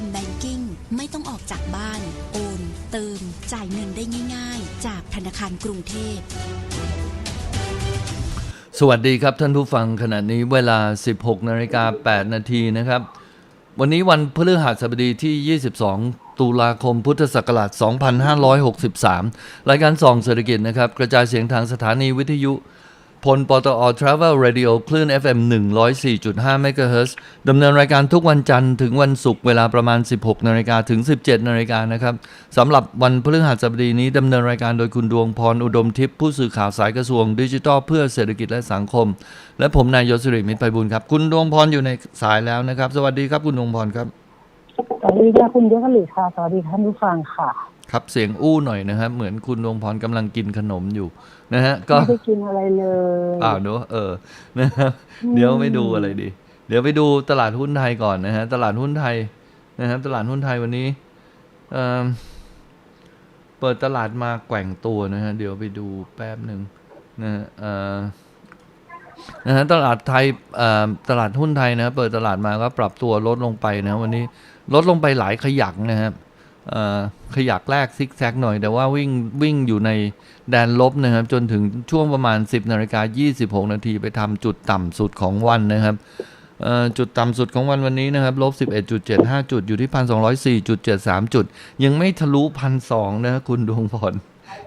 M Banking ไม่ต้องออกจากบ้าน โอน เติม จ่ายเงินได้ง่าย ๆ จากธนาคารกรุงเทพ สวัสดีครับท่านผู้ฟังขณะนี้เวลา 16นาฬิกา8นาทีนะครับ วันนี้วันพฤหัสบดีที่ 22 ตุลาคมพุทธศักราช 2563 รายการส่องเศรษฐกิจนะครับ กระจายเสียงทางสถานีวิทยุ พลปตอ Travel Radio คลื่น FM 104.5 MHz ดำเนินรายการทุกวันจันทร์ถึงวันศุกร์เวลาประมาณ 16นาฬิกาถึง 17นาฬิกานะครับสำหรับวันพฤหัสบดีนี้ดำเนินรายการโดยคุณดวงพรอุดมทิพย์ผู้สื่อข่าวสายกระทรวงดิจิทัลเพื่อเศรษฐกิจและสังคม และผมนายยศสิริมิตรไพบุญครับ คุณดวงพรอยู่ในสายแล้วนะครับ สวัสดีครับคุณดวงพรครับสวัสดีค่ะคุณยศลิค่ะสวัสดีท่านผู้ฟังค่ะ ครับเสียงอู้หน่อยนะครับเหมือนคุณดวงพรกำลังกินขนมอยู่นะฮะก็ไม่ได้กินอะไรเลยอ้าวเนอะเออนะครับเดี๋ยวไปดูอะไรดี เดี๋ยวไปดูตลาดหุ้นไทยก่อนนะฮะตลาดหุ้นไทยนะครับตลาดหุ้นไทยวันนี้เอิ่มเปิดตลาดมาแกว่งตัวนะฮะเดี๋ยวไปดูแป๊บหนึ่งนะฮะเอ่อนะฮะตลาดไทยเอ่อตลาดหุ้นไทยนะเปิดตลาดมาก็ปรับตัวลดลงไปนะวันนี้ลดลงไปหลายขยักนะครับเอ่อ ขยักแรกซิกแซกหน่อย แต่ว่าวิ่งวิ่งอยู่ในแดนลบนะครับ จนถึงช่วงประมาณ 10นาฬิกา26 นาทีไปทำจุดต่ำสุดของวันนะครับเอ่อจุดต่ำสุดของวันวันนี้นะครับลบ 11.75 จุดอยู่ที่ 1,204.73 จุด ยังไม่ทะลุพันสองนะคุณดวงพร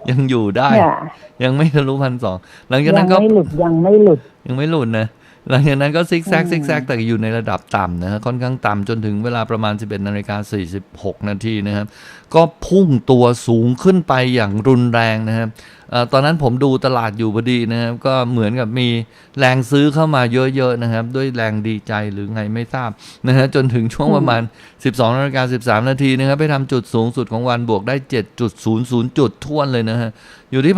ยังอยู่ได้เนี่ยยังไม่ทะลุพันสองหลังจากยันั้นก็ไม่หลุดยังไม่หลุดยังไม่หลุดนะ หลังจากนั้นก็ซิกแซกอืมซิกแซกแต่อยู่ในระดับต่ำนะฮะค่อนข้างต่ำจนถึงเวลาประมาณ 11นาฬิกา46 นาทีนะครับก็พุ่งตัวสูงขึ้นไปอย่างรุนแรงนะครับเอ่อตอนนั้นผมดูตลาดอยู่พอดีนะครับก็เหมือนกับมีแรงซื้อเข้ามาเยอะๆนะครับ ด้วยแรงดีใจหรือไงไม่ทราบนะฮะจนถึงช่วงประมาณ 12นาฬิกา13 นาทีนะครับไปทำจุดสูงสุดของวันบวกได้ 7.00 จุดท่วนเลยนะฮะอยู่ที่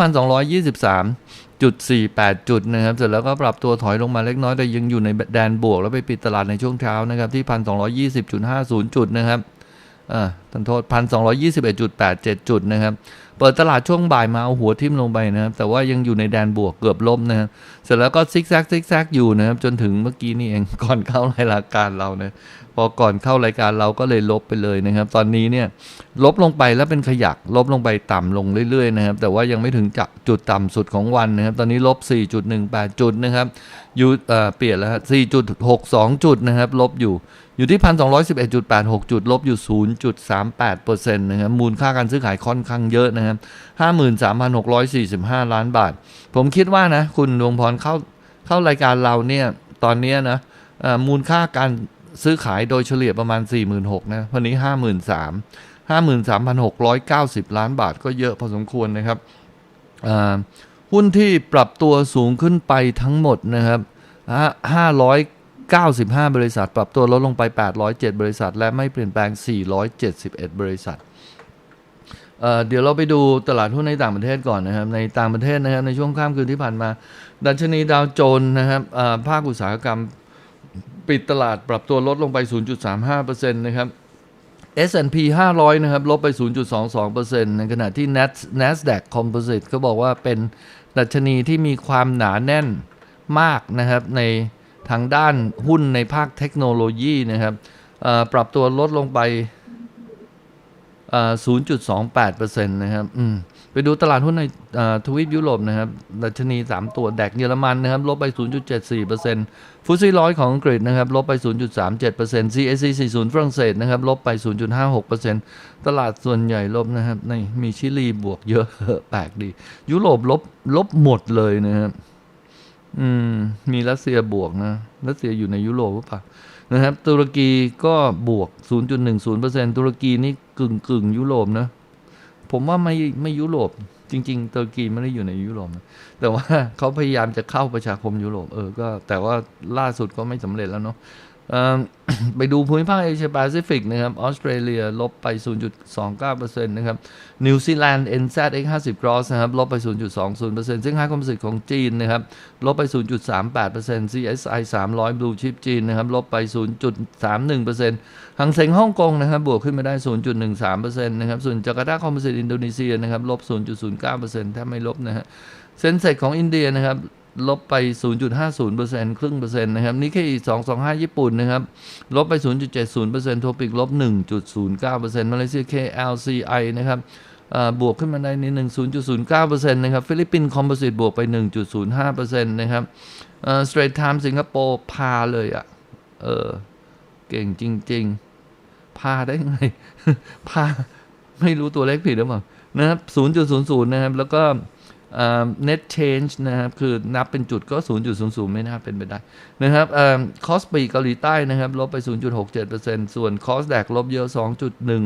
1,223จุด48จุดนะครับ เสร็จแล้วก็ปรับตัวถอยลงมาเล็กน้อยแต่ยังอยู่ในแดนบวก แล้วไปปิดตลาดในช่วงเช้านะครับ ที่1,220.50จุดนะครับอ่าทันโทษ1,221.87จุดนะครับ เปิดตลาดช่วงบ่ายมาเอาหัวทิ่มลงไปนะครับ แต่ว่ายังอยู่ในแดนบวกเกือบลบนะครับ เสร็จแล้วก็ซิกแซกซิกแซกอยู่นะครับ จนถึงเมื่อกี้นี่เองก่อนเข้ารายการเรานะพอก่อนเข้ารายการเราก็เลยลบไปเลยนะครับ ตอนนี้เนี่ยลบลงไปแล้วเป็นขยักลบลงไปต่ำลงเรื่อยๆนะครับ แต่ว่ายังไม่ถึงจะจุดต่ำสุดของวันนะครับ ตอนนี้ลบ 4.18 จุดนะครับยูเปลี่ยนแล้ว4.62 จุดนะครับ ลบอยู่ อยู่ที่1,211.86จุดลบอยู่0.38%นต์นะครับมูลค่าการซื้อขายค่อนข้างเยอะนะครับ53,645ล้านบาท ผมคิดว่านะ คุณดวงพรเข้าเข้ารายการเราเนี่ย ตอนนี้นะมูลค่าการซื้อขายโดยเฉลี่ยประมาณ 46,000นะวันนี้ 53 53,690 ล้านบาทก็เยอะพอสมควรนะครับอ่าหุ้นที่ปรับตัวสูงขึ้นไปทั้งหมดนะครับห้าร้อย 95 บริษัท ปรับตัวลดลงไป 807 บริษัท และไม่เปลี่ยนแปลง 471 บริษัทเเดี๋ยวเราไปดูตลาดหุ้นในต่างประเทศก่อนนะครับ ในต่างประเทศนะครับในช่วงข้ามคืนที่ผ่านมา ดัชนีดาวโจนส์นะครับภาคอุตสาหกรรมปิดตลาดปรับตัวลดลงไป 0.35%นะครับ S&P 500 นะครับ ลบไป 0.22%ในขณะที่ NASDAQ Composite เขาบอกว่าเป็นดัชนีที่มีความหนาแน่นมากนะครับใน ทางด้านหุ้นในภาคเทคโนโลยีนะครับปรับตัวลดลงไปเอ่อ0.28%นะครับไปดูตลาดหุ้นในทวีปยุโรปนะครับ ดัชนี 3 ตัวแดกเยอรมันนะครับ ลบไป 0.74%ฟุตซี่ร้อยของอังกฤษนะครับ ลบไป 0.37% CAC 40 ฝรั่งเศสนะครับ ลบไป 0.56%ตลาดส่วนใหญ่ลบนะครับในมีชิลีบวกเยอะแปลกดี ยุโรปลบลบหมดเลยนะครับ อืม มีรัสเซียบวกนะรัสเซียอยู่ในยุโรปหรือเปล่านะครับ ตุรกีก็บวก 0.10%ตุรกีนี่กึ่งกึ่งยุโรปนะ ผมว่าไม่ไม่ยุโรป จริง ๆ ตุรกีไม่ได้อยู่ในยุโรปนะแต่ว่าเขาพยายามจะเข้าประชาคมยุโรปเออก็ แต่ว่าล่าสุดก็ไม่สำเร็จแล้วเนาะ ไปดูภูมิภาคเอเชียแปซิฟิกนะครับ ออสเตรเลียลบไป 0.29%นะครับ นิวซีแลนด์ NZX50 Cross นะครับ ลบไป 0.20%ซึ่งไฮคอมสิตของจีนนะครับ ลบไป 0.38% CSI 300 Blue Chip จีนนะครับ ลบไป 0.31%หังเซ็งฮ่องกงนะครับ บวกขึ้นมาได้ 0.13%นะครับ ส่วนจาการ์ตาคอมโพสิตอินโดนีเซียนะครับ ลบ 0.09%ถ้าไม่ลบนะฮะ เซ็นเซ็กของอินเดียนะครับ ลบไป 0.50%ครึ่งเปอร์เซ็นต์นะครับนี่แค่225 ญี่ปุ่นนะครับ ลบไป 0.70%โทปิกลบ 1.09%มาเลเซีย KLCI นะครับบวกขึ้นมาได้นิดหนึ่ง0.09%นะครับ ฟิลิปปินส์คอมโพสิตบวกไป 1.05%นะครับเอ่อ Straight Time สิงคโปร์พาเลยอะ่ะ เออ เก่งจริง ๆ พาได้ไง พา ไม่รู้ตัวเลขผิดหรือเปล่านะครับ 0.00 นะครับ แล้วก็ net change นะครับ คือนับเป็นจุดก็ 0.00 ไม่น่าเป็นไปได้นะครับเอ่อ cost ปีเกาหลีใต้นะครับ ลบไป 0.67%ส่วน cost แดกลบเยอะ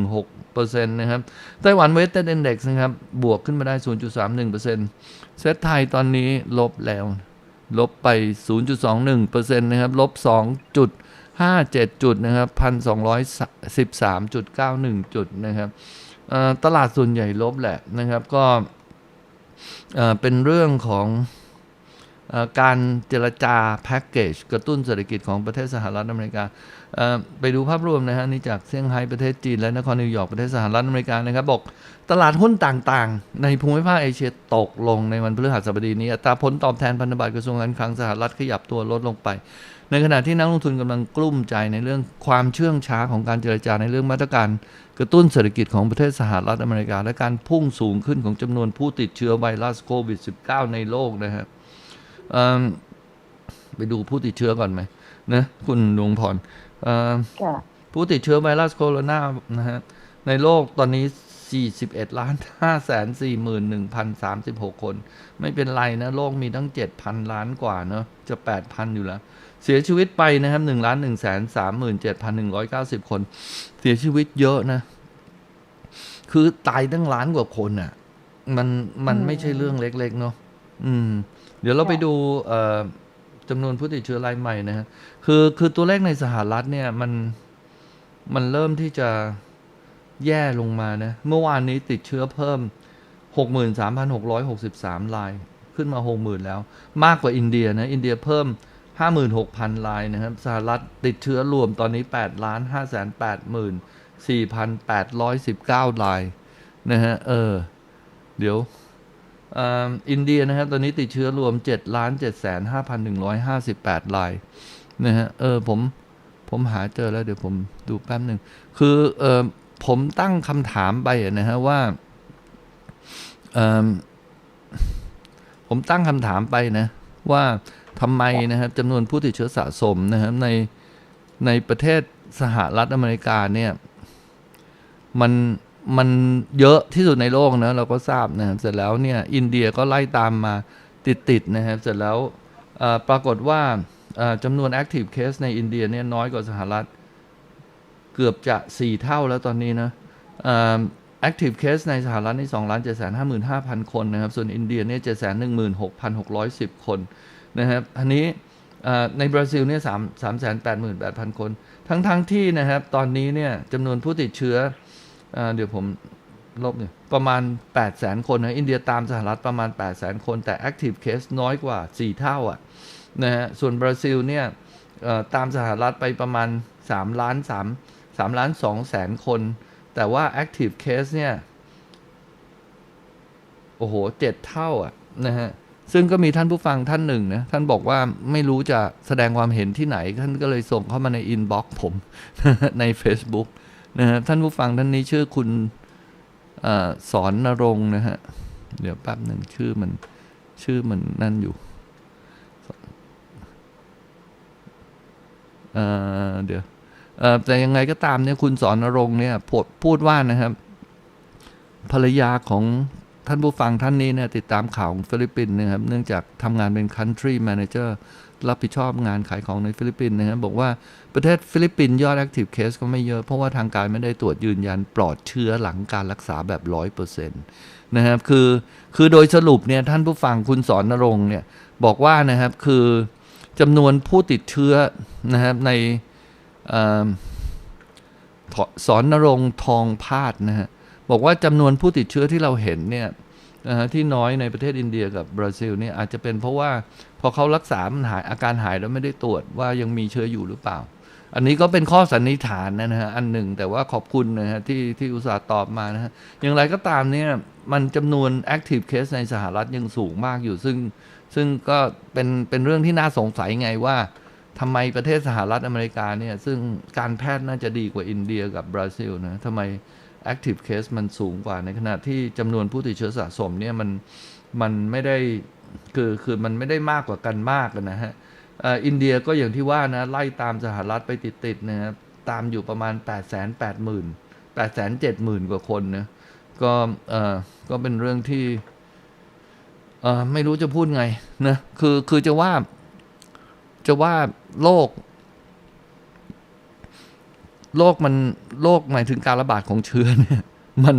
2.16%นะครับ ไต้หวัน weighted index นะครับ บวกขึ้นมาได้ 0.31%เซตไทยตอนนี้ลบแล้ว ลบไป 0.21%นะครับ ลบ 2 จุด57 จุดนะครับ 1,213.91 จุดนะครับตลาดส่วนใหญ่ลบแหละนะครับ ก็ เป็นเรื่องของอการเจรจาแพ็กเกจกระตุ้นเศรษฐกิจของประเทศสหรัฐอเมริกา ไปดูภาพรวมนะฮะนี่จากเซี่ยงไฮ้ประเทศจีนและนครนิวยอร์กประเทศสหรัฐอเมริกานะครับบอกตลาดหุ้นต่างๆ ในภูมิภาคเอเชียตกลงในวันพฤหัสบดีนี้อัตราผลตอบแทนพันธบัตรกระทรวงการคลังสหรัฐขยับตัวลดลงไป ในขณะที่นักลงทุนกำลังกลุ้มใจในเรื่องความเชื่องช้าของการเจรจาในเรื่องมาตรการ กระตุ้นเศรษฐกิจของประเทศสหรัฐอเมริกา และการพุ่งสูงขึ้นของจำนวนผู้ติดเชื้อไวรัสโควิด -19 ในโลกนะครับเอิ่มไปดูผู้ติดเชื้อก่อนไหมนะคุณดวงพรเอิ่มค่ะผู้ติดเชื้อไวรัสโคโรนานะฮะในโลกตอนนี้ 41ล้าน5แสน41,036 คน ไม่เป็นไรนะ โลกมีตั้ง 7,000 ล้านกว่าเนอะจะ 8,000 อยู่แล้ว เสียชีวิตไปนะครับ1ล้าน1แสน37,190 คน เสียชีวิตเยอะนะ คือตายตั้งล้านกว่าคนอะ มันมันไม่ใช่เรื่องเล็ก ๆ เนาะอืม เดี๋ยวเราไปดูเอ่อจำนวนผู้ติดเชื้อรายใหม่นะฮะคือคือตัวเลขในสหรัฐเนี่ยมันมันเริ่มที่จะ แย่ลงมานะ เมื่อวานนี้ติดเชื้อเพิ่ม 63,663 ราย ขึ้นมา 60,000 แล้ว มากกว่าอินเดียนะ อินเดียเพิ่ม 56,000 รายนะครับ สหรัฐติดเชื้อรวมตอนนี้8ล้าน5 8 4,819 รายนะฮะ เออ เดี๋ยวอินเดียนะครับ ตอนนี้ติดเชื้อรวม 7 ล้าน7แสน5,158 รายนะฮะ เออ ผม ผมหาเจอแล้ว เดี๋ยวผมดูแป๊บหนึ่ง คือ เออ ผมตั้งคำถามไปนะฮะว่าผมตั้งคำถามไปนะ ว่าทำไมนะครับจำนวนผู้ติดเชื้อสะสมนะครับในในประเทศสหรัฐอเมริกาเนี่ยมันมันเยอะที่สุดในโลกนะเราก็ทราบนะครับเสร็จแล้วเนี่ยอินเดียก็ไล่ตามมาติดๆนะครับเสร็จแล้วปรากฏว่าจำนวน active case ในอินเดียเนี่ยน้อยกว่าสหรัฐ เกือบจะ 4 เท่าแล้วตอนนี้นะอ่อ active case ในสหรัฐนี่2ล้าน7 5 5 0 0 0 คนนะครับ ส่วนอินเดียเนี่ย7 1 6 6 1 0 คนนะครับอันนี้อ่อในบราซิลเนี่ย3 3 8 8 0 0 คน ทั้งๆทที่นะครับตอนนี้เนี่ยจำนวนผู้ติดเชื้ออ่อเดี๋ยวผมลบเนี่ยประมาณ 8 0 0 0 0 คนนะอินเดียตามสหรัฐประมาณ 8 0 0 0 0 คน แต่ active case น้อยกว่า 4 เท่าอะนะฮะส่วนบราซิลเนี่ยอ่อตามสหรัฐไปประมาณ 3 ล้าน3 3ล้าน2แสนคน แต่ว่า active case เนี่ย โอ้โหเจ็ดเท่าอะนะฮะ ซึ่งก็มีท่านผู้ฟังท่านหนึ่งนะ ท่านบอกว่าไม่รู้จะแสดงความเห็นที่ไหน ท่านก็เลยส่งเข้ามาในอินบ็อกซ์ผมใน Facebook นะฮะ ท่านผู้ฟังท่านนี้ชื่อคุณอสอนนรงนะฮะ เดี๋ยวแป๊บหนึ่งชื่อมันชื่อมันนั่นอยู่เดี๋ยว แต่ยังไงก็ตามเนี่ยคุณสอนรงเนี่ยพูดพูดว่านะครับ ภรรยาของท่านผู้ฟังท่านนี้เนี่ยติดตามข่าวของฟิลิปปินส์นะครับเนื่องจากทำงานเป็น country manager รับผิดชอบงานขายของในฟิลิปปินส์นะครับบอกว่าประเทศฟิลิปปินส์ยอด active case ก็ไม่เยอะ เพราะว่าทางการไม่ได้ตรวจยืนยันปลอดเชื้อหลังการรักษาแบบร้อยเปอร์เซ็นต์นะครับคือคือโดยสรุปเนี่ยท่านผู้ฟังคุณสอนนรงเนี่ยบอกว่านะครับคือจำนวนผู้ติดเชื้อนะครับใน สอนนรงทองพาดนะฮะบอกว่าจำนวนผู้ติดเชื้อที่เราเห็นเนี่ยนะฮะที่น้อยในประเทศอินเดียกับบราซิลเนี่ยอาจจะเป็นเพราะว่าพอเขารักษามันหายอาการหายแล้วไม่ได้ตรวจว่ายังมีเชื้ออยู่หรือเปล่า อันนี้ก็เป็นข้อสันนิษฐานนะฮะอันหนึ่งแต่ว่าขอบคุณนะฮะที่ที่อุตส่าห์ตอบมานะฮะอย่างไรก็ตามเนี่ยมันจำนวน active case ในสหรัฐยังสูงมากอยู่ซึ่ง ซึ่งก็เป็นเป็นเรื่องที่น่าสงสัยไงว่า ทำไมประเทศสหรัฐอเมริกาเนี่ยซึ่งการแพทย์น่าจะดีกว่าอินเดียกับบราซิลนะทำไม active case มันสูงกว่าในขณะที่จำนวนผู้ติดเชื้อสะสมเนี่ยมันมันไม่ได้คือคือมันไม่ได้มากกว่ากันมากนะฮะอินเดียก็อย่างที่ว่านะไล่ตามสหรัฐไปติดๆนะครับตามอยู่ประมาณ 8 8 0 0 0 0 8 7 0 0 0 0 กว่าคนนะก็เอ่อก็เป็นเรื่องที่เอ่อไม่รู้จะพูดไงนะคือคือจะว่า จะว่าโลกโลกมันโลกหมายถึงการระบาดของเชื้อเนี่ย มัน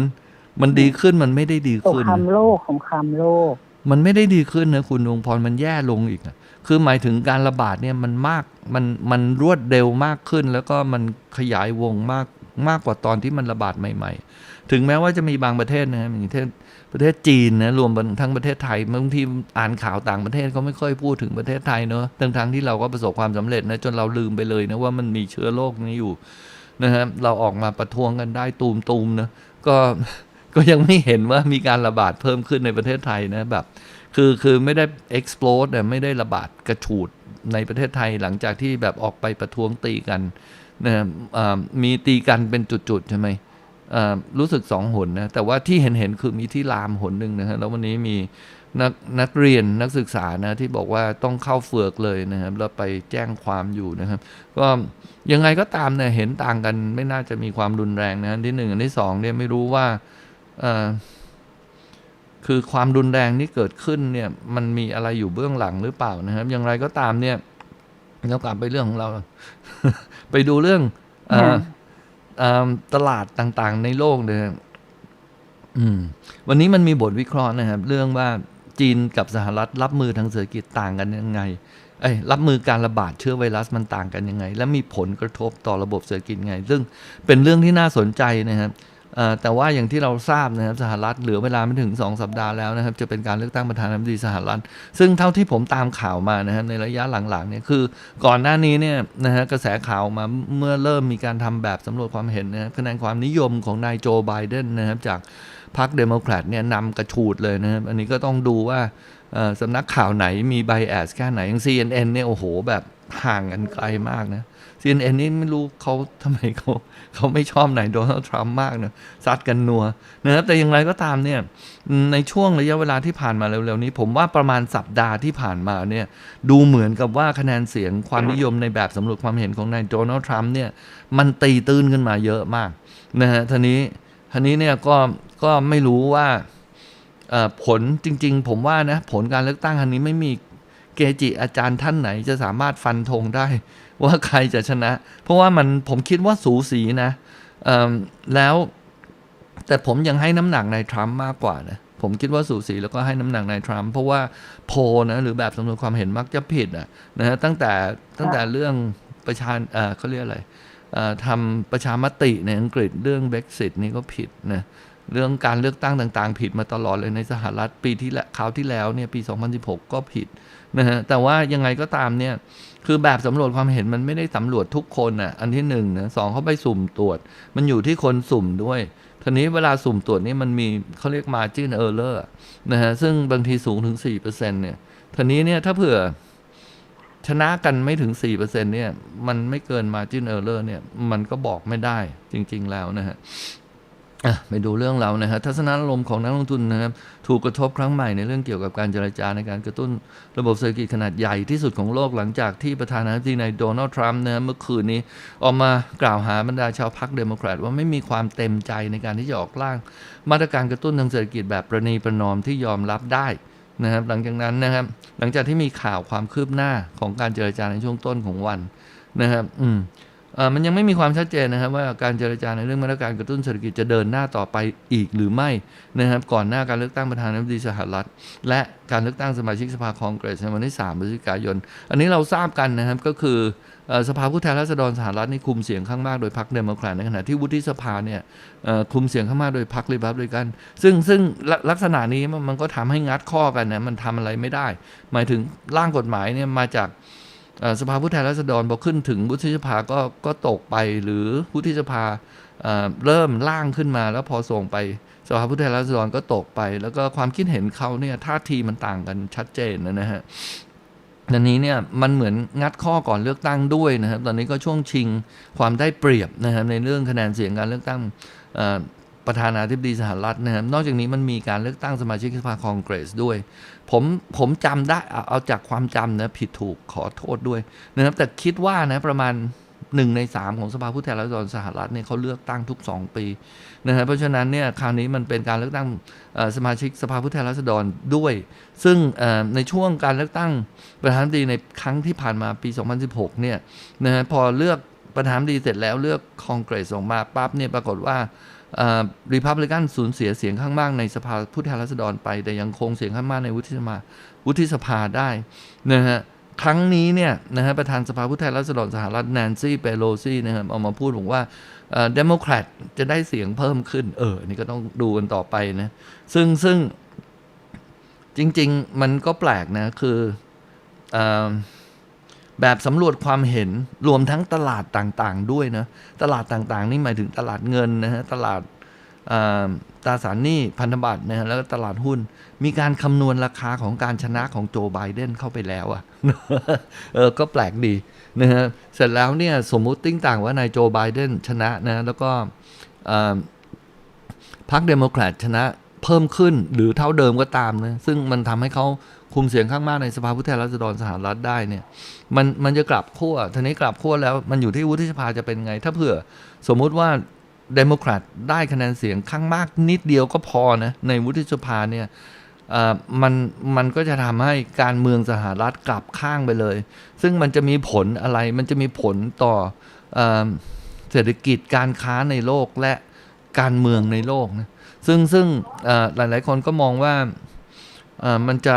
มันดีขึ้นมันไม่ได้ดีสงขึ้นครามโลกสงครามโลก มันไม่ได้ดีขึ้นนะคุณดวงพรมันแย่ลงอีกอะคือหมายถึงการระบาดเนี่ยมันมากมันมันรวดเร็วมากขึ้น แล้วก็มันขยายวงมากมากกว่าตอนที่มันระบาดใหม่ ๆ ถึงแม้ว่าจะมีบางประเทศนะอย่างเช่น ประเทศจีนนะรวมทั้งประเทศไทยบางทีอ่านข่าวต่างประเทศเขาไม่ค่อยพูดถึงประเทศไทยเนอะทั้งทั้งที่เราก็ประสบความสำเร็จนะจนเราลืมไปเลยนะว่ามันมีเชื้อโรคนี้อยู่นะฮะเราออกมาประท้วงกันได้ตูมๆนะก็ก็ยังไม่เห็นว่ามีการระบาดเพิ่มขึ้นในประเทศไทยนะแบบคือคือไม่ได้ explode แต่ไม่ได้ระบาดกระฉูดในประเทศไทยหลังจากที่แบบออกไปประท้วงตีกันนะมีตีกันเป็นจุดๆใช่ไหม รู้สึกสองหนนะแต่ว่าที่เห็นเห็นคือมีที่รามหนหนึ่งนะฮะแล้ววันนี้มีนักนักเรียนนักศึกษานะที่บอกว่าต้องเข้าเฟือกเลยนะครับแล้วไปแจ้งความอยู่นะครับ ก็ยังไงก็ตามเนี่ยเห็นต่างกันไม่น่าจะมีความรุนแรงนะที่หนึ่งอันที่สองเนี่ยไม่รู้ว่าคือความรุนแรงที่เกิดขึ้นเนี่ยมันมีอะไรอยู่เบื้องหลังหรือเปล่านะครับ อย่างไรก็ตามเนี่ยเรากลับไปเรื่องของเรา ไปดูเรื่องอ ตลาดต่างๆ ในโลกเนี่ยวันนี้มันมีบทวิเคราะห์นะครับ เรื่องว่าจีนกับสหรัฐรับมือทางเศรษฐกิจต่างกันยังไงเอ้ยรับมือการระบาดเชื้อไวรัสมันต่างกันยังไง และมีผลกระทบต่อระบบเศรษฐกิจยังไง ซึ่งเป็นเรื่องที่น่าสนใจนะครับเแต่ว่าอย่างที่เราทราบนะครับสหรัฐเหลือเวลาไม่ถึง 2 สัปดาห์แล้วนะครับจะเป็นการเลือกตั้งประธานาธิบดีสหรัฐ ซึ่งเท่าที่ผมตามข่าวมานะฮะในระยะหลังๆเนี่ยคือก่อนหน้านี้เนี่ยนะฮะกระแสข่าวมาเมื่อเริ่มมีการทำแบบสำรวจความเห็นนะคะแนนความนิยมของนายโจไบเดนนะครับจากพรรคเดโมแครตเนี่ยนำกระฉูดเลยนะครับอันนี้ก็ต้องดูว่าเอ่อสำนักข่าวไหนมีไบแอสแค่ไหนอย่าง CNN เนี่ยโอ้โหแบบห่างกันไกลมากนะ CNN นี่ไม่รู้เขาทำไมเขาเขาไม่ชอบไหนโดนัลด์ทรัมป์มากเนะซัดกันนัวนะครับแต่อย่างไรก็ตามเนี่ยในช่วงระยะเวลาที่ผ่านมาเร็วๆนี้ ผมว่าประมาณสัปดาห์ที่ผ่านมาเนี่ยดูเหมือนกับว่าคะแนนเสียงความนิยมในแบบสำรวจความเห็นของนายโดนัลด์ทรัมป์เนี่ยมันตีตื้นขึ้นมาเยอะมากนะฮะทีนี้ทีนี้เนี่ยก็ก็ไม่รู้ว่าผลจริง ๆ ผมว่านะผลการเลือกตั้งครั้งนี้ไม่มีเกจิอาจารย์ท่านไหนจะสามารถฟันธงได้ ว่าใครจะชนะ เพราะว่ามันผมคิดว่าสูสีนะแล้วแต่ผมยังให้น้ำหนักในทรัมป์มากกว่านะผมคิดว่าสูสีแล้วก็ให้น้ำหนักในทรัมป์เพราะว่าโพลนะหรือแบบสำรวจความเห็นมักจะผิดนะนะฮะตั้งแต่ตั้งแต่เรื่องประชาเอ่อเขาเรียกอะไรอ่อทำประชามติในอังกฤษเรื่องเบ x ซิตนี่ก็ผิดนะ เรื่องการเลือกตั้งต่างๆ ผิดมาตลอดเลยในสหรัฐปีที่แล้วคราวที่แล้วเนี่ยปี 2016 ก็ผิดนะฮะแต่ว่ายังไงก็ตามเนี่ยคือแบบสำรวจความเห็นมันไม่ได้สำรวจทุกคนอะอันที่หนึ่งนะสองเขาไปสุ่มตรวจ มันอยู่ที่คนสุ่มด้วยทีนี้เวลาสุ่มตรวจนี่มันมีเขาเรียก margin error อะนะฮะซึ่งบางทีสูงถึง 4%เนี่ยทีนี้เนี่ยถ้าเผื่อชนะกันไม่ถึง 4%เนี่ย มันไม่เกิน margin error เนี่ย มันก็บอกไม่ได้จริง ๆ แล้วนะฮะ ไปดูเรื่องเรานะฮะทัศนคติของนักลงทุนนะครับถูกกระทบครั้งใหม่ในเรื่องเกี่ยวกับการเจรจาในการกระตุ้นระบบเศรษฐกิจขนาดใหญ่ที่สุดของโลกหลังจากที่ประธานาธิบดีนายโดนัลด์ทรัมป์นะเมื่อคืนนี้ออกมากล่าวหาบรรดาชาวพรรคเดโมแครตว่าไม่มีความเต็มใจในการที่จะออกร่าง มาตรการกระตุ้นทางเศรษฐกิจแบบประนีประนอมที่ยอมรับได้นะครับหลังจากนั้นนะครับหลังจากที่มีข่าวความคืบหน้าของการเจรจาในช่วงต้นของวันนะครับ อืม มันยังไม่มีความชัดเจนนะครับว่าการเจรจาในเรื่องมาตรการกระตุ้นเศรษฐกิจจะเดินหน้าต่อไปอีกหรือไม่นะครับก่อนหน้าการเลือกตั้งประธานาธิบดีสหรัฐ และการเลือกตั้งสมาชิกสภาคองเกรสในวันที่3พฤศจิกายน อันนี้เราทราบกันนะครับก็คือสภาผู้แทนราษฎรสหรัฐนี่คุมเสียงข้างมากโดยพรรคเดโมแครตในขณะที่วุฒิสภาเนี่ยคุมเสียงข้างมากโดยพรรครีพับลิกัน ซึ่งซึ่งลักษณะนี้มันก็ทำให้งัดข้อกันนะมันทำอะไรไม่ได้ หมายถึงร่างกฎหมายเนี่ยมาจาก สภาผู้แทนราษฎรพอขึ้นถึงวุฒิสภาก็ก็ตกไปหรือวุฒิสภาเริ่มล่างขึ้นมาแล้วพอส่งไป สภาผู้แทนราษฎรก็ตกไป แล้วก็ความคิดเห็นเขาเนี่ยท่าทีมันต่างกันชัดเจนนะฮะอันนี้เนี่ยมันเหมือนงัดข้อก่อนเลือกตั้งด้วยนะครับ ตอนนี้ก็ช่วงชิงความได้เปรียบนะครับในเรื่องคะแนนเสียงการเลือกตั้ง ประธานาธิบดีสหรัฐนะครับนอกจากนี้มันมีการเลือกตั้งสมาชิกสภาคองเกรสด้วย ผมผมจำได้เอาจากความจำนะผิดถูกขอโทษด้วยนะครับแต่คิดว่านะประมาณหนึ่งในสามของสภาผู้แทนราษฎรสหรัฐเนี่ยเขาเลือกตั้งทุกสองปีนะครับเพราะฉะนั้นเนี่ยคราวนี้มันเป็นการเลือกตั้งสมาชิกสภาผู้แทนราษฎรด้วย ซึ่งในช่วงการเลือกตั้งประธานาธิบดีในครั้งที่ผ่านมาปี 2016เนี่ยนะฮะพอเลือกประธานาธิบดีเสร็จแล้วเลือกคองเกรสออกมาปั๊บเนี่ยปรากฏว่า รีพับลิกันสูญเสียเสียงข้างมากในสภาผู้แทนราษฎรไป แต่ยังคงเสียงข้างมากในวุฒิสภาวุฒิสภาได้นะฮะครั้งนี้เนี่ยนะฮะประธานสภาผู้แทนราษฎรสหรัฐแนนซี่เปโลซี่นะครับเอามาพูดบอกว่าเดโมแครตจะได้เสียงเพิ่มขึ้น เออ นี่ก็ต้องดูกันต่อไปนะ ซึ่งซึ่งจริง ๆ มันก็แปลกนะ คือออ แบบสำรวจความเห็นรวมทั้งตลาดต่างๆด้วยนะตลาดต่างๆ นี่หมายถึงตลาดเงินนะฮะตลาดตราสารหนี้พันธบัตรนะฮะแล้วก็ตลาดหุ้น มีการคำนวณราคาของการชนะของโจไบเดนเข้าไปแล้วอะเออก็แปลกดีนะฮะเสร็จแล้วเนี่ยสมมุติติ้งต่างว่านายโจไบเดนชนะนะแล้วก็พรรคเดโมแครตชนะเพิ่มขึ้นหรือเท่าเดิมก็ตามนะซึ่งมันทำให้เขา คุมเสียงข้างมากในสภาผู้แทนราษฎรสหรัฐได้เนี่ยมันมันจะกลับขั้วทีนี้กลับขั้วแล้วมันอยู่ที่วุฒิสภาจะเป็นไง ถ้าเผื่อสมมุติว่าเดโมแครตได้คะแนนเสียงข้างมากนิดเดียวก็พอนะในวุฒิสภาเนี่ยอ่อมันมันก็จะทำให้การเมืองสหรัฐกลับข้างไปเลย ซึ่งมันจะมีผลอะไรมันจะมีผลต่ออ่อเศรษฐกิจการค้าในโลกและการเมืองในโลกนะซึ่งซึ่งเอ่อหลายๆคนก็มองว่าอ่อมันจะ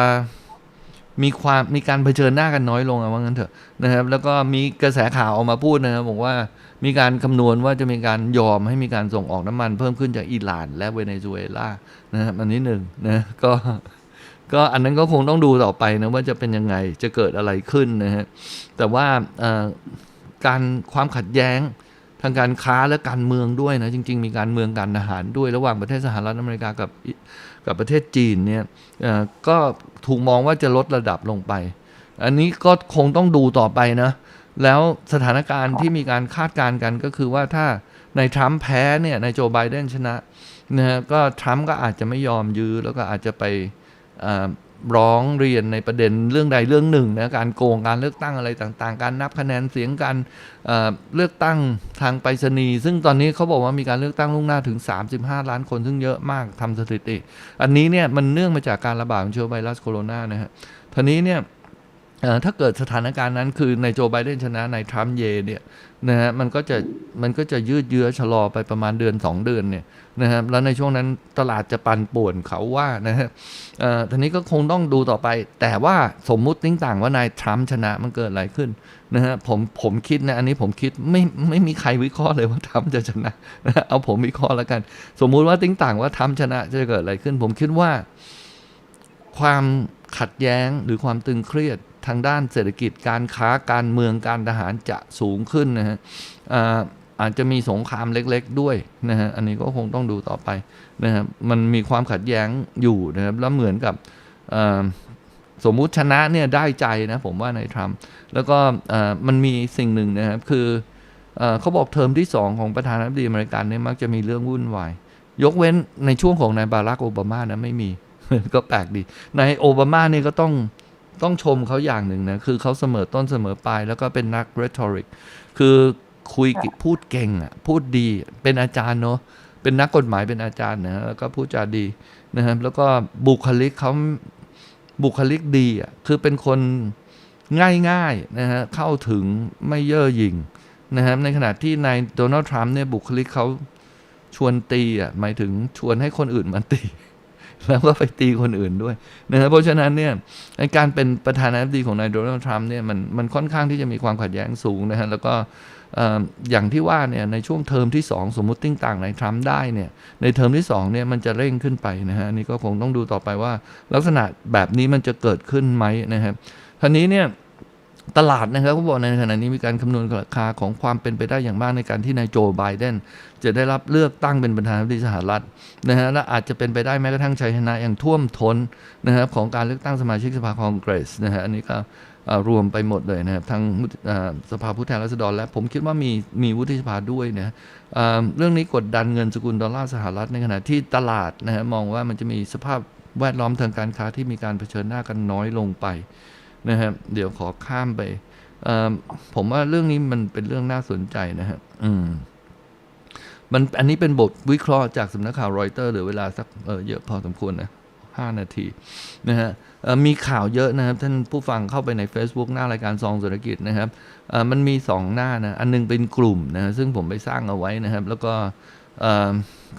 มีความมีการเผชิญหน้ากันน้อยลงอะว่างั้นเถอะนะครับ แล้วก็มีกระแสข่าวออกมาพูดนะครับบอกว่ามีการคำนวณว่าจะมีการยอมให้มีการส่งออกน้ำมันเพิ่มขึ้นจากอิหร่านและเวเนซุเอลานะครับอันนี้หนึ่งนะก็ก็อันนั้นก็คงต้องดูต่อไปนะว่าจะเป็นยังไงจะเกิดอะไรขึ้นนะฮะแต่ว่าการความขัดแย้งทางการค้าและการเมืองด้วยนะจริง ๆ มีการเมืองการทหารด้วยระหว่างประเทศสหรัฐอเมริกากับ กับประเทศจีนเนี่ยก็ถูกมองว่าจะลดระดับลงไป อันนี้ก็คงต้องดูต่อไปนะ แล้วสถานการณ์ที่มีการคาดการณ์กันก็คือว่าถ้าในทรัมป์แพ้เนี่ยในโจไบเดนชนะนะก็ทรัมป์ก็อาจจะไม่ยอมยื้อแล้วก็อาจจะไป ร้องเรียนในประเด็นเรื่องใดเรื่องหนึ่งนะการโกงการเลือกตั้งอะไรต่างๆ การนับคะแนนเสียงการเเลือกตั้งทางไปรษณีย์ซึ่งตอนนี้เขาบอกว่ามีการเลือกตั้งล่วงหน้าถึง 35 ล้านคนซึ่งเยอะมากทำสถิติ อันนี้เนี่ยมันเนื่องมาจากการระบาดของเชื้อไวรัสโคโรนานะฮะทีนี้เนี่ย ถ้าเกิดสถานการณ์นั้นคือในโจไบเดนชนะในทรัมป์เยเนี่ยนะฮะมันก็จะมันก็จะยืดเยื้อชะลอไปประมาณเดือน 2 เดือนเนี่ยนะครับแล้วในช่วงนั้นตลาดจะปั่นป่วนเขาว่านะฮะอ่อทีนี้ก็คงต้องดูต่อไป แต่ว่าสมมุติติ้งต่างว่านายทรัมป์ชนะมันเกิดอะไรขึ้นนะฮะผมผมคิดนะอันนี้ผมคิดไม่ไม่มีใครวิเคราะห์เลยว่าทรัมป์จะชนะนะเอาผมวิเคราะห์แล้วกัน สมมุติว่าติ้งต่างว่าทรัมป์ชนะจะเกิดอะไรขึ้น ผมคิดว่า ความขัดแย้งหรือความตึงเครียด ทางด้านเศรษฐกิจการค้าการเมืองการทหารจะสูงขึ้นนะฮะอาจจะมีสงครามเล็กๆด้วยนะฮะอันนี้ก็คงต้องดูต่อไปนะครับมันมีความขัดแย้งอยู่นะครับแล้วเหมือนกับสมมุติชนะเนี่ยได้ใจนะผมว่าในทรัมป์แล้วก็มันมีสิ่งหนึ่งนะครับคือเอ่อเขาบอกเทอมที่สองของประธานาธิบดีอเมริกันเนี่ยมักจะมีเรื่องวุ่นวาย ยกเว้นในช่วงของนายบารักโอบามานะไม่มี ก็แปลกดีนายโอบามาเนี่ยก็ต้อง ต้องชมเขาอย่างหนึ่งนะ คือเขาเสมอต้นเสมอปลาย แล้วก็เป็นนัก rhetoric คือคุยพูดเก่งอะ พูดดีเป็นอาจารย์เนาะเป็นนักกฎหมายเป็นอาจารย์นะแล้วก็พูดจาดีนะครับแล้วก็บุคลิกเขาบุคลิกดีอะคือเป็นคนง่ายๆนะฮะเข้าถึงไม่เย่อหยิ่งนะครับในขณะที่นายโดนัลด์ทรัมป์เนี่ยบุคลิกเขาชวนตีอะหมายถึงชวนให้คนอื่นมาตี แล้วก็ไปตีคนอื่นด้วยนะครับเพราะฉะนั้นเนี่ยการเป็นประธานาธิบดีของนายโดนัลด์ทรัมป์เนี่ยมันมันค่อนข้างที่จะมีความขัดแย้งสูงนะฮะแล้วก็อย่างที่ว่าเนี่ยในช่วงเทอมที่ 2 สมมติติ้งต่างในทรัมป์ได้เนี่ยในเทอมที่2เนี่ยมันจะเร่งขึ้นไปนะฮะนนี่ก็คงต้องดูต่อไปว่า ลักษณะแบบนี้มันจะเกิดขึ้นไหมนะครับทีนี้เนี่ย ตลาดนะครับเขาบอกในขณะนี้มีการคำนวณราคาของความเป็นไปได้อย่างมากในการที่นายโจไบเดนจะได้รับเลือกตั้งเป็นประธานาธิบดีสหรัฐนะฮะและอาจจะเป็นไปได้แม้กระทั่งชัยชนะอย่างท่วมท้นนะครับของการเลือกตั้งสมาชิกสภาคองเกรสนะฮะอันนี้ก็รวมไปหมดเลยนะครับทั้งสภาผู้แทนราษฎรและผมคิดว่ามีมีวุฒิสภาด้วยนะเอ่อเรื่องนี้กดดันเงินสกุลดอลลาร์สหรัฐในขณะที่ตลาดนะฮะมองว่ามันจะมีสภาพแวดล้อมทางการค้าที่มีการเผชิญหน้ากันน้อยลงไป นะครับเดี๋ยวขอข้ามไปผมว่าเรื่องนี้มันเป็นเรื่องน่าสนใจนะฮะอืมมันอันนี้เป็นบทวิเคราะห์จากสำนักข่าวรอยเตอร์หลือเวลาสักเออเยอะพอสมควรนะห้านาทีนะฮะมีข่าวเยอะนะครับ ท่านผู้ฟังเข้าไปใน Facebook หน้ารายการซองเศรษฐกิจนะครับมันมีสองหน้านะ อันหนึงเป็นกลุ่มนะฮะซึ่งผมไปสร้างเอาไว้นะครับ แล้วก็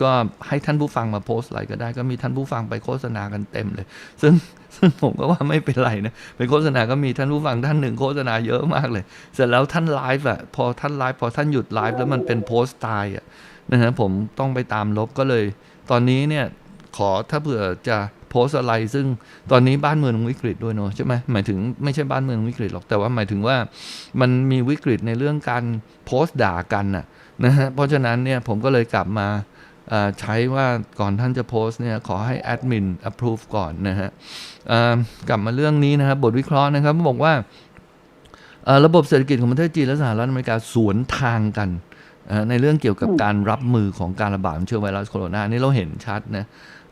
ก็ให้ท่านผู้ฟังมาโพสต์อะไรก็ได้ก็มีท่านผู้ฟังไปโฆษณากันเต็มเลย ซึ่งซึ่งผมก็ว่าไม่เป็นไรนะไปโฆษณาก็มีท่านผู้ฟังท่านหนึ่งโฆษณาเยอะมากเลย เสร็จแล้วท่านไลฟ์อะพอท่านไลฟ์พอท่านหยุดไลฟ์แล้วมันเป็นโพสต์ตายอะนะฮะผมต้องไปตามลบก็เลย ตอนนี้เนี่ยขอถ้าเผื่อจะ โพสอะไร ซึ่งตอนนี้บ้านเมืองวิกฤตด้วยเนอะใช่ไหมหมายถึงไม่ใช่บ้านเมืองวิกฤตหรอกแต่ว่าหมายถึงว่ามันมีวิกฤตในเรื่องการโพสด่ากันน่ะนะฮะเพราะฉะนั้นเนี่ยผมก็เลยกลับมาใช้ว่าก่อนท่านจะโพสเนี่ยขอให้แอดมิน approve ก่อนนะฮะกลับมาเรื่องนี้นะครับบทวิเคราะห์นะครับบอกว่าระบบเศรษฐกิจของประเทศจีนและสหรัฐอเมริกาสวนทางกันในเรื่องเกี่ยวกับการรับมือของการระบาดของเชื้อไวรัสโคโรนานี่เราเห็นชัดนะ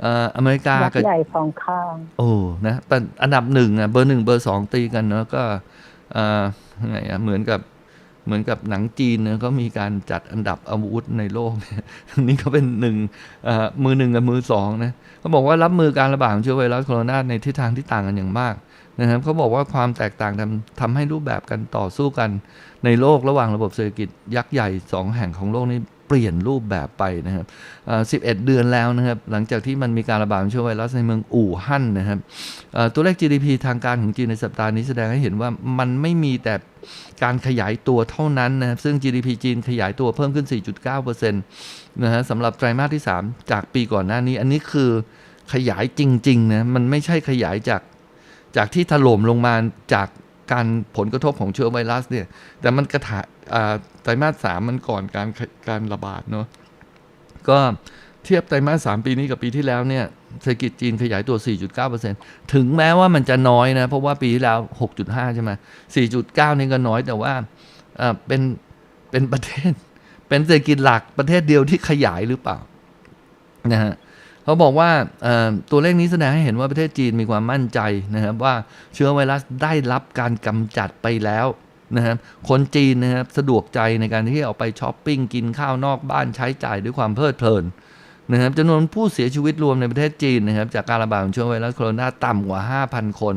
อ่ออเมริกายักกับษ์ใหญ่สองข้าง โอ้นะแต่อันดับหนึ่งอะเบอร์หนึ่งเบอร์สองตีกันเนอะก็เอ่อยังไงอะเหมือนกับเหมือนกับหนังจีนเนี่ยก็มีการจัดอันดับอาวุธในโลกเนี่ยนี่ก็เป็นหนึ่งเอ่อมือหนึ่งกับมือสองนะเขาบอกว่ารับมือการระบาดของเชื้อไวรัสโคโรนาในทิศทางที่ต่างกันอย่างมากนะครับเขาบอกว่าความแตกต่างทำทำให้รูปแบบการต่อสู้กันในโลกระหว่างระบบเศรษฐกิจยักษ์ใหญ่ 2 แห่งของโลกนี้ เปลี่ยนรูปแบบไปนะครับเอ่อ11เดือนแล้วนะครับ หลังจากที่มันมีการระบาดของเชื้อไวรัสในเมืองอู่ฮั่นนะครับตัวเลข GDP ทางการของจีนในสัปดาห์นี้แสดงให้เห็นว่ามันไม่มีแต่การขยายตัวเท่านั้นนะครับ ซึ่ง GDP จีนขยายตัวเพิ่มขึ้น 4.9%นะฮะสำหรับไตรมาสที่ 3 จากปีก่อนหน้านี้ อันนี้คือขยายจริงๆนะมันไม่ใช่ขยายจากจากที่ถล่มลงมาจากการผลกระทบของเชื้อไวรัสเนี่ย แต่มันกระถา ไตรมาสสามมันก่อนการการระบาดเนาะก็เทียบไตรมาสสามปีนี้กับปีที่แล้วเนี่ยเศรษฐกิจจีนขยายตัว 4.9%ถึงแม้ว่ามันจะน้อยนะ เพราะว่าปีที่แล้ว 6.5 ใช่ไหม4.9 นี่ก็น้อยแต่ว่าเอ่อเป็นเป็นประเทศ เป็นเศรษฐกิจหลักประเทศเดียวที่ขยายหรือเปล่านะฮะเขาบอกว่าอ่อตัวเลขนี้แสดงให้เห็นว่าประเทศจีนมีความมั่นใจนะครับว่าเชื้อไวรัสได้รับการกำจัดไปแล้ว นะครับคนจีนนะครับสะดวกใจในการที่ออกไปช้อปปิ้งกินข้าวนอกบ้านใช้จ่ายด้วยความเพลิดเพลินนะครับจำนวนผู้เสียชีวิตรวมในประเทศจีนนะครับจากการระบาดของเชื้อไวรัสโคโรนาต่ำกว่า 5,000 คน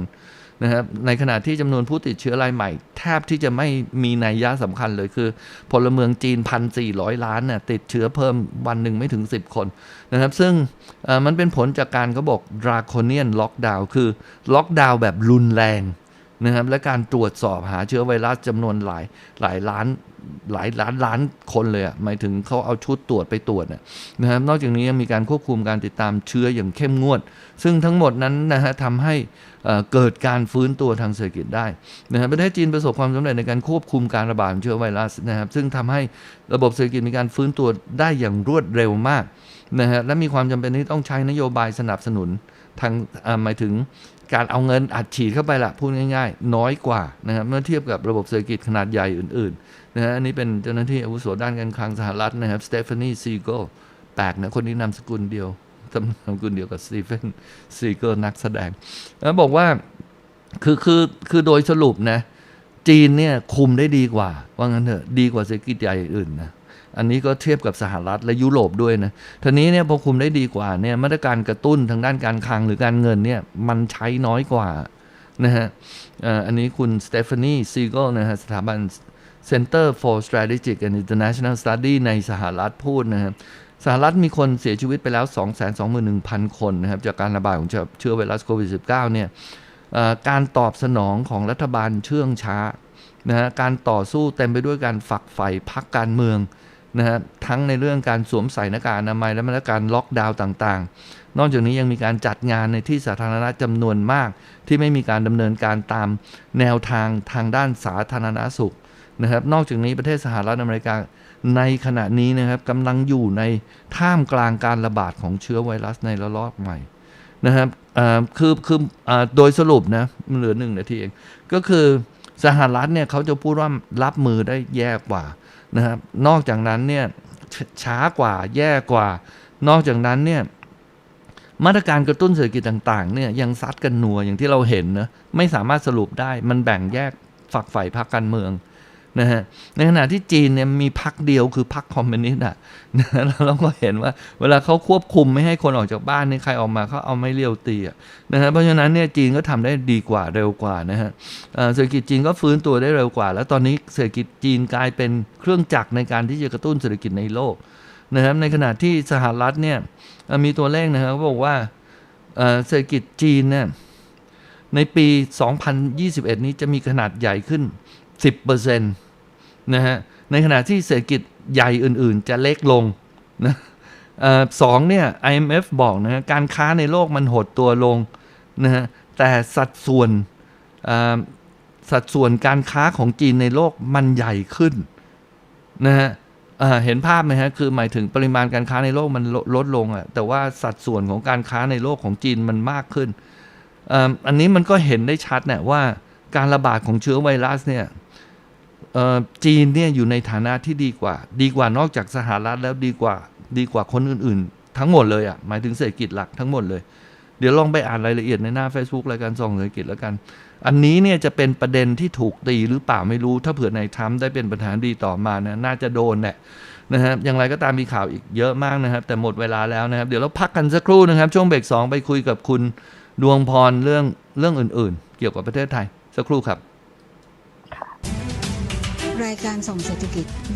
นะครับในขณะที่จำนวนผู้ติดเชื้อรายใหม่ แทบที่จะไม่มีนัยยะสำคัญเลยคือ พลเมืองจีน 1,400 ล้านน่ะติดเชื้อเพิ่มวันหนึ่งไม่ถึง 10 คนนะครับ ซึ่งมันเป็นผลจากการเขาบอก draconian lockdown คือล็อกดาวน์แบบรุนแรง นะครับและการตรวจสอบหาเชื้อไวรัสจำนวนหลายหลายล้านหลายล้านล้านคนเลยอะหมายถึงเขาเอาชุดตรวจไปตรวจน่ะนะครับนอกจากนี้ยังมีการควบคุมการติดตามเชื้ออย่างเข้มงวด ซึ่งทั้งหมดนั้นนะฮะทำให้เอ่อเกิดการฟื้นตัวทางเศรษฐกิจได้นะครับประเทศจีนประสบความสำเร็จในการควบคุมการระบาดของเชื้อไวรัสนะครับซึ่งทำให้ระบบเศรษฐกิจมีการฟื้นตัวได้อย่างรวดเร็วมากนะฮะและมีความจำเป็นที่ต้องใช้นโยบายสนับสนุนทางอ่าหมายถึง การเอาเงินอัดฉีดเข้าไปละพูดง่ายๆ น้อยกว่านะครับเมื่อเทียบกับระบบเศรษฐกิจขนาดใหญ่อื่นๆนะฮะอันนี้เป็นเจ้าหน้าที่อาวุโสด้านการคลังสหรัฐนะครับสเตฟานีซีโกแปลกนะคนนี้นามสกุลเดียวตำนามสกุลเดียวกับสตีเฟนซีโกนักแสดงแล้วบอกว่าคือคือคือโดยสรุปนะจีนเนี่ยคุมได้ดีกว่า ว่างั้นเถอะดีกว่าเศรษฐกิจใหญ่อื่นนะ อันนี้ก็เทียบกับสหรัฐและยุโรปด้วยนะทีนี้เนี่ยพอคุมได้ดีกว่าเนี่ยมาตรการกระตุ้นทางด้านการคลังหรือการเงินเนี่ยมันใช้น้อยกว่านะฮะอันนี้คุณสเตฟานีซีโกนะฮะสถาบัน Center for Strategic and International Study ในสหรัฐพูดนะครับสหรัฐมีคนเสียชีวิตไปแล้ว 221,000 คนนะครับจากการระบาดของเชื้อไวรัสโควิด -19 เนี่ยเอ่อการตอบสนองของรัฐบาลเชื่องช้านะฮะการต่อสู้เต็มไปด้วยการฝักใฝ่พักการเมือง นะฮะทั้งในเรื่องการสวมใส่หน้ากากอนามัยและมาตรการล็อกดาวน์ต่างๆ นอกจากนี้ยังมีการจัดงานในที่สาธารณะจำนวนมาก ที่ไม่มีการดำเนินการตามแนวทางทางด้านสาธารณสุขนะครับ นอกจากนี้ประเทศสหรัฐอเมริกาในขณะนี้นะครับกำลังอยู่ในท่ามกลางการระบาดของเชื้อไวรัสในระลอกใหม่นะครับคือคืออโดยสรุปนะเหลือหนึ่งนาทีเอง ก็คือสหรัฐเนี่ยเขาจะพูดว่ารับมือได้แย่กว่า นะครับ นอกจากนั้นเนี่ยช้ากว่าแย่กว่า นอกจากนั้นเนี่ยมาตรการกระตุ้นเศรษฐกิจต่างๆเนี่ยยังซัดกันนัวอย่างที่เราเห็นนะไม่สามารถสรุปได้มันแบ่งแยกฝักฝ่ายพรรคการเมือง นะฮะในขณะที่จีนเนี่ยมีพรรคเดียวคือพรรคคอมมิวนิสต์อะนะเราก็เห็นว่าเวลาเขาควบคุมไม่ให้คนออกจากบ้านนี่ใครออกมาเขาเอาไม่เลี้ยวตีอะนะฮะเพราะฉะนั้นเนี่ยจีนก็ทำได้ดีกว่าเร็วกว่านะฮะเศรษฐกิจจีนก็ฟื้นตัวได้เร็วกว่า แล้วตอนนี้เศรษฐกิจจีนกลายเป็นเครื่องจักรในการที่จะกระตุ้นเศรษฐกิจในโลกนะครับในขณะที่สหรัฐเนี่ยมีตัวเลขนะครับบอกว่าเอ่อเศรษฐกิจจีนเนี่ยในปี 2021 นี้จะมีขนาดใหญ่ขึ้น 10% นะฮะในขณะที่เศรษฐกิจใหญ่อื่นๆ จะเล็กลงนะสองเนี่ย IMF บอกนะฮะการค้าในโลกมันหดตัวลงนะฮะแต่สัดส่วนสัดส่วนการค้าของจีนในโลกมันใหญ่ขึ้นนะฮะเห็นภาพไหมฮะ คือหมายถึงปริมาณการค้าในโลกมันลดลดลงอะ่ะ แต่ว่าสัดส่วนของการค้าในโลกของจีนมันมากขึ้นอ,อันนี้มันก็เห็นได้ชัดเนี่ยว่าการระบาดของเชื้อไวรัสเนี่ย จีนเนี่ยอยู่ในฐานะที่ดีกว่า ดีกว่านอกจากสหรัฐแล้วดีกว่าดีกว่าคนอื่นๆ ทั้งหมดเลยอะ่ะหมายถึงเศรษฐกิจหลักทั้งหมดเลย เดี๋ยวลองไปอ่านรายละเอียดในหน้า Facebook รายการส่องเศรษฐกิจแล้วกัน อันนี้เนี่ยจะเป็นประเด็นที่ถูกตีหรือเปล่าไม่รู้ ถ้าเผื่อนายทรัมป์ได้เป็นประธานดีต่อมานะน่าจะโดนแหละนะครับอย่างไรก็ตามมีข่าวอีกเยอะมากนะครับ แต่หมดเวลาแล้วนะครับ เดี๋ยวเราพักกันสักครู่นะครับ ช่วงเบรกสองไปคุยกับคุณดวงพรเรื่องเรื่องอื่น ๆ เกี่ยวกับประเทศไทยสักครู่ครับ รายการส่องเศรษฐกิจโด